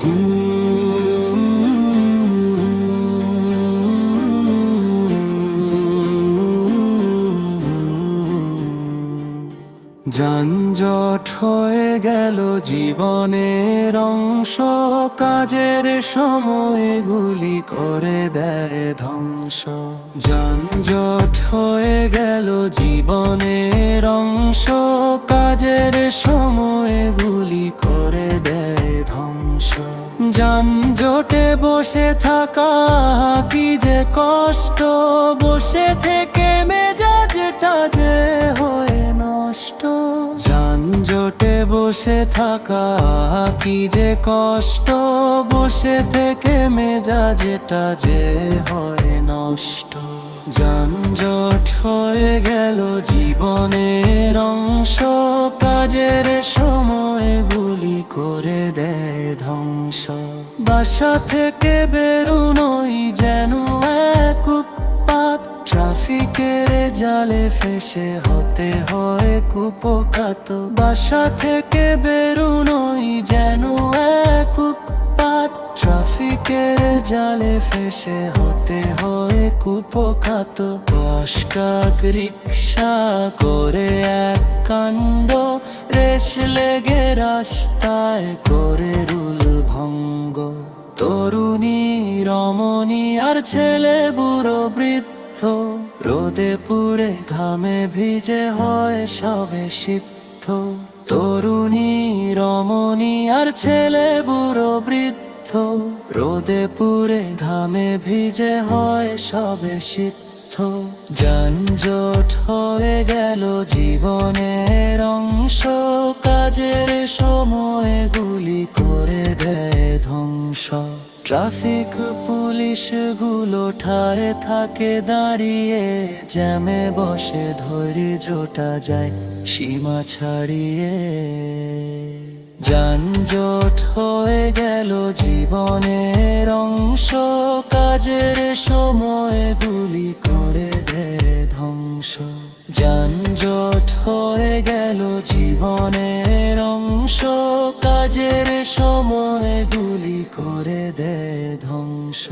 যানজট হয়ে গেল জীবনের অংশ, কাজের সময়গুলি করে দেয় ধ্বংস। যানজট হয়ে গেল জীবনের অংশ, কাজের সময় গুলি করে যানজটে বসে থাকা কি যে কষ্ট, বসে থেকে মেজাজটা যে হয়ে নষ্ট। যানজটে বসে থাকা কি যে কষ্ট, বসে থেকে মেজাজটা যে হয় নষ্ট। যানজট হয়ে গেল জীবনের অংশ, কাজের সময়গুলি করে দেয় ধ্বংস। বাসা থেকে বেরোনোই যেন এক উৎপাত। ট্রাফিকের জালে ফেসে হতে হয় কুপকাত। বাসা থেকে বেরোনোই যেন এক উৎপাত। ট্রাফিকের জালে ফেসে হতে হয় কুপকাত। বসকাক রিক্সা করে এক কাণ্ড। রেশ লেগে রাস্তায় করে ভঙ্গ তরুণী, রমণী আর ছেলে বুড়ো বৃদ্ধ। রোদে পুড়ে ঘামে ভিজে হয় সবে সিদ্ধ। তরুণী, রমণী আর ছেলে বুড়ো বৃদ্ধ। রোদে পুড়ে ঘামে ভিজে হয় সবে সিদ্ধ। যানজট হয়ে গেল জীবনের অংশ। কাজের সময় গুলি করে দেয় ধ্বংস। ট্রাফিক পুলিশগুলো ঠায় থাকে দাঁড়িয়ে, জ্যামে বসে ধৈর্যটা যায় সীমা ছাড়িয়ে। যানজট হয়ে গেল জীবনের অংশ, কাজের সময়গুলি করে দেয় ধ্বংস। যানজট হয়ে গেল জীবনের অংশ, কাজের করে দে ধ্বংস।